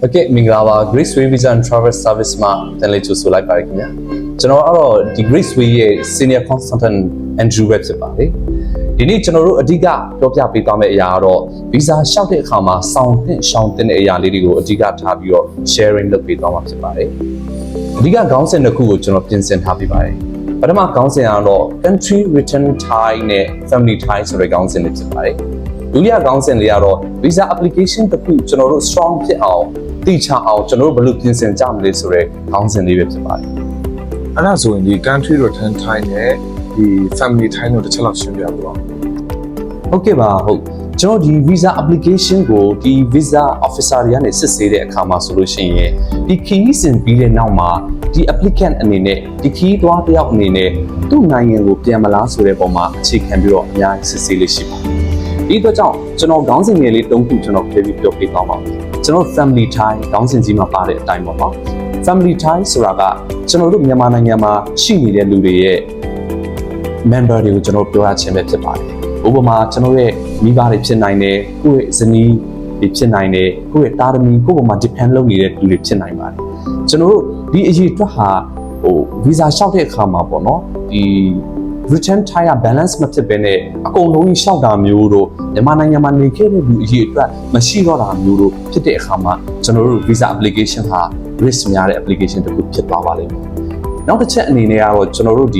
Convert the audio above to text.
โอเคမင်္ဂလာပါ Grace Way Visa and Travel Service မှာတန်လေးချိုဆိုလိုက်ပါရခင်ဗျာကျွန်တော်ကတော့ဒီ Grace Way ရဲ့ Senior Consultant Andrew Webb ဖြစ်ပါတယ်ဒီနေ့ကျွန်တော်တို့အဓိကပြောပြပေးသွားမယ့်အရာကတော့ Visa လျှောက်တဲ့အခါမှာစောင့်တင်ရှောင်တင်တဲ့အရာလေးတွေကိုအဓိကထားပြီးတော့ sharing လုပ်ပေးသွားမှာဖြစ်ပါတယ်အဓိကခေါင်းစဉ်တစ်ခုကိုကျွန်တော်ပြင်ဆင်ထားပေးပါတယ်ပထမခေါင်းစဉ်ကတော့ country return Thai နဲ့ family Thai ဆိုတဲ့ခေါင်းစဉ်တွေဖြစ်ပါတယ်ဒုတိယခေါင်းစဉ်လေးကတော့ visa application တစ်ခုကျွန်တော်တို့ strong ဖြစ်အောင် သိချအောင်ကျွန်တော်တို့ဘယ်လိုပြင်ဆင်ကြမလဲဆိုတဲ့ခေါင်းစဉ်လေးပဲဖြစ်ပါတယ်အဲ့ဒါဆိုရင်ဒီ country return time နဲ့ဒီ family time တို့တစ်ချက်လောက်ရှင်းပြပါဦးဟုတ်ကဲ့ပါဟုတ်ကျွန်တော်ဒီ visa application ကိုဒီ visa officer တွေကနေစစ်ဆေးတဲ့အခါမှာဆိုလို့ရှိရင်ဒီခရီးစဉ်ပြီးတဲ့နောက်မှာဒီ applicant အနေနဲ့ဒီခရီးသွားတစ်ယောက်အနေနဲ့သူ့နိုင်ငံကိုပြန်မလားဆိုတဲ့ပုံမှာအခြေခံပြီးတော့အများကြီးစစ်ဆေးလေးရှိပါတယ်ဒီအတွက်ကြောင့်ကျွန်တော်ခေါင်းစဉ်ငယ်လေး၃ခုကျွန်တော်ပြပြီးပြောပြသွားပါမယ် ကျွန်တော် family tie ခေါင်းစဉ်ကြီးမှာပါတဲ့အတိုင်းပေါ့နော် family tie ဆိုတာကကျွန်တော်တို့မြန်မာနိုင်ငံမှာရှိနေတဲ့လူတွေရဲ့ member တွေကိုကျွန်တော်ပြောရခြင်းပဲဖြစ်ပါတယ်။ဥပမာကျွန်တော်ရဲ့မိဘတွေဖြစ်နိုင်တယ်၊ကိုယ့်ရဲ့ဇနီးတွေဖြစ်နိုင်တယ်၊ကိုယ့်ရဲ့သားသမီးကိုယ့်ပေါ်မှာ depend လုပ်နေတဲ့လူတွေဖြစ်နိုင်ပါတယ်။ကျွန်တော်တို့ဒီအရေးအတွက်ဟာဟို visa လျှောက်တဲ့အခါမှာပေါ့နော်ဒီ return time က balance မဖြစ်ဘဲနဲ့အကုန်လုံးကြီးလျှောက်တာမျိုးတို့မြန်မာနိုင်ငံမှာနေခဲ့တဲ့လူအရေးအတွက်မရှိတော့တာမျိုးတို့ဖြစ်တဲ့အခါမှာကျွန်တော်တို့ visa application ဟာ risk များတဲ့ application တစ်ခုဖြစ်သွားပါလိမ့်မယ်။နောက်တစ်ချက်အနေနဲ့ကတော့ကျွန်တော်တို့ဒီ